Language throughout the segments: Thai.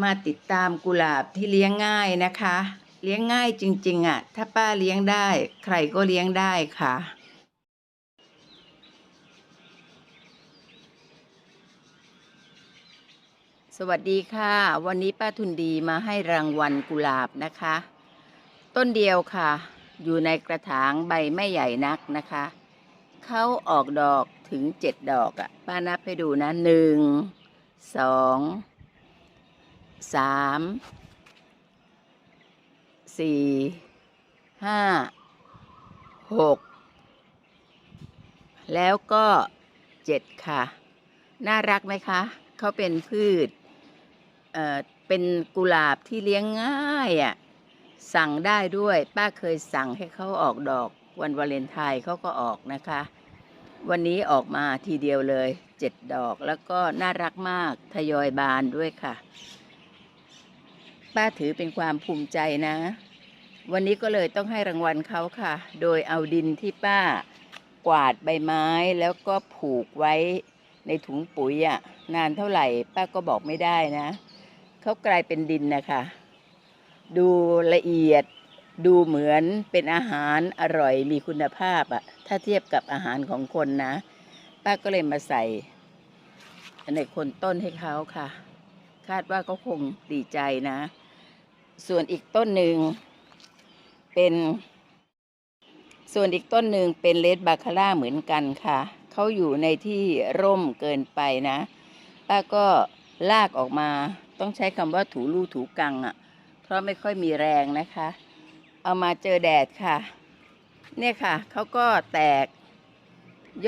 มาติดตามกุหลาบที่เลี้ยงง่ายนะคะ เลี้ยงง่ายจริงๆอะ ถ้าป้าเลี้ยงได้ ใครก็เลี้ยงได้ค่ะ สวัสดีค่ะ วันนี้ป้าทุนดีมาให้รางวัลกุหลาบนะคะ ต้นเดียวค่ะ อยู่ในกระถางใบไม่ใหญ่นักนะคะเขาออกดอกถึงเจ็ดดอกอะ่ะ ป้านับให้ดูนะหนึ่งสอง สามสี่ห้าหกแล้วก็เจ็ดค่ะ น่ารักไหมคะ เขาเป็นพืชเอ่อเป็นกุหลาบที่เลี้ยงง่ายอะ่ะสั่งได้ด้วย ป้าเคยสั่งให้เขาออกดอกวันวาเลนไทน์เขาก็ออกนะคะ วันนี้ออกมาทีเดียวเลยเจ็ดดอกแล้วก็น่ารักมากทยอยบานด้วยค่ะ ป้าถือเป็นความภูมิใจนะ วันนี้ก็เลยต้องให้รางวัลเขาค่ะ โดยเอาดินที่ป้ากวาดใบไม้แล้วก็ผูกไว้ในถุงปุ๋ยอะ่ะนานเท่าไหร่ป้าก็บอกไม่ได้นะเขากลายเป็นดินนะคะ ดูละเอียดดูเหมือนเป็นอาหารอร่อยมีคุณภาพอะถ้าเทียบกับอาหารของคนนะ ป้าก็เลยมาใส่ในคนต้นให้เขาค่ะ คาดว่าเขาคงดีใจนะ ส่วนอีกต้นหนึ่งเป็น ส่วนอีกต้นหนึ่งเป็นเลดบาคาร่าเหมือนกันค่ะ เขาอยู่ในที่ร่มเกินไปนะ ป้าก็ลากออกมา ต้องใช้คำว่าถูลู่ถูกังอะ่ะ เพราะไม่ค่อยมีแรงนะคะ เอามาเจอแดดค่ะ เนี่ยค่ะ เขาก็แตก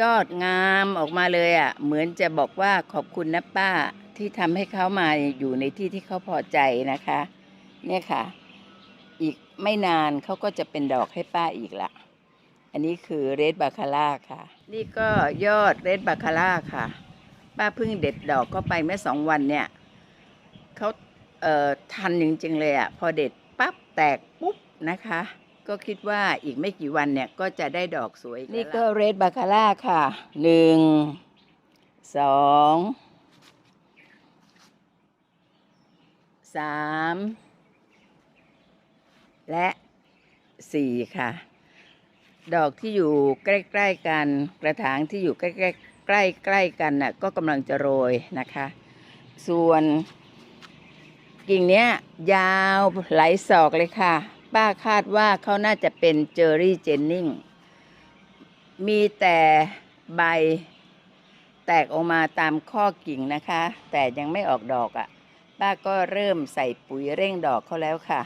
ยอดงามออกมาเลยอะ่ะ เหมือนจะบอกว่าขอบคุณนะป้าที่ทำให้เขามาอยู่ในที่ที่เขาพอใจนะคะ เนี่ยค่ะ อีกไม่นานเขาก็จะเป็นดอกให้ป้าอีกละอันนี้คือเรดบาคาร่าค่ะ นี่ก็ยอดเรดบาคาร่าค่ะ ป้าเพิ่งเด็ดดอกเข้าไปเมื่อสองวันเนี่ยเขาเอ่อทันจริงๆเลยอะ่ะ พอเด็ดปั๊บแตกปุ๊บนะคะ ก็คิดว่าอีกไม่กี่วันเนี่ยก็จะได้ดอกสวยนี่ก็เรดบาคาร่าค่ะหนึ่งสองสาม และสี่ค่ะ ดอกที่อยู่ใกล้ๆกันกระถางที่อยู่ใกล้ๆใกล้ๆกันน่ะก็กำลังจะโรยนะคะ ส่วนกิ่งเนี้ยยาวไหลศอกเลยค่ะ ป้าคาดว่าเขาน่าจะเป็นเจอรี่เจนนิงมีแต่ใบแตกออกมาตามข้อกิ่งนะคะ แต่ยังไม่ออกดอกอะ่ะ ป้าก็เริ่มใส่ปุ๋ยเร่งดอกเขาแล้วค่ะ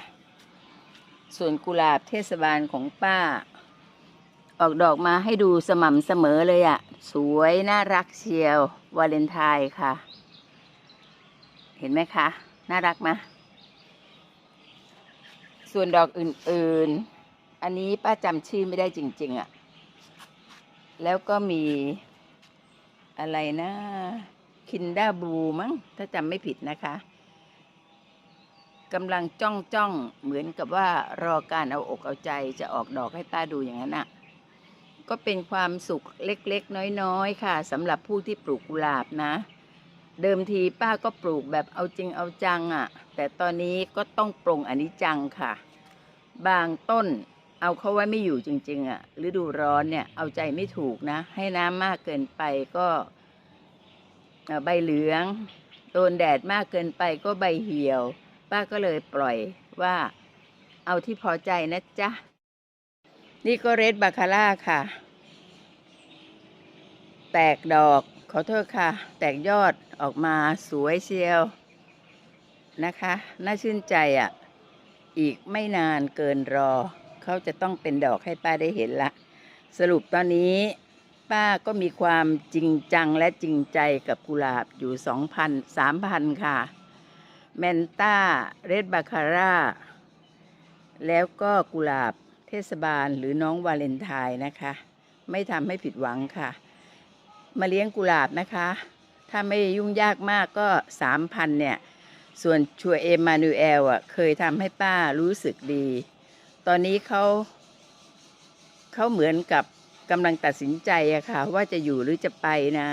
ส่วนกุหลาบเทศบาลของป้า ออกดอกมาให้ดูสม่ำเสมอเลยอะ่ะสวยน่ารักเชียว วาเลนไทน์ค่ะ เห็นไหมคะ น่ารักไหมส่วนดอกอื่นๆ อันนี้ป้าจำชื่อไม่ได้จริง ๆอะ่ะแล้วก็มีอะไรนะ คินด้าบูมั้งถ้าจำไม่ผิดนะคะ กำลังจ้องจ้องเหมือนกับว่ารอการเอาอกเอาใจจะออกดอกให้ป้าดูอย่างนั้นอะ ก็เป็นความสุขเล็กๆ น้อยๆ ค่ะสำหรับผู้ที่ปลูกกุหลาบนะ เดิมทีป้าก็ปลูกแบบเอาจริงเอาจังอะ่ะ แต่ตอนนี้ก็ต้องปรงอนิจจังค่ะ บางต้นเอาเขาไว้ไม่อยู่จริง ๆอะ่ะฤดูร้อนเนี่ยเอาใจไม่ถูกนะ ให้น้ำมากเกินไปก็ใบเหลือง โดนแดดมากเกินไปก็ใบเหี่ยว ป้าก็เลยปล่อยว่าเอาที่พอใจนะจ๊ะ นี่ก็เรดบาคาร่าค่ะ แตกดอกขอโทษค่ะ แตกยอดออกมาสวยเชียวนะคะ น่าชื่นใจอะ่ะ อีกไม่นานเกินรอ เขาจะต้องเป็นดอกให้ป้าได้เห็นละ สรุปตอนนี้ป้าก็มีความจริงจังและจริงใจกับกุหลาบอยู่สองพันสามพันค่ะ แมนต้า เรดบาคาร่า แล้วก็กุหลาบเทศบาลหรือน้องวาเลนไทน์นะคะ ไม่ทำให้ผิดหวังค่ะ มาเลี้ยงกุหลาบนะคะ ถ้าไม่ยุ่งยากมากก็สามพันเนี่ย ส่วนชัวเอมานูเอลอะเคยทำให้ป้ารู้สึกดี ตอนนี้เขาเขาเหมือนกับกำลังตัดสินใจอะค่ะ ว่าจะอยู่หรือจะไปนะ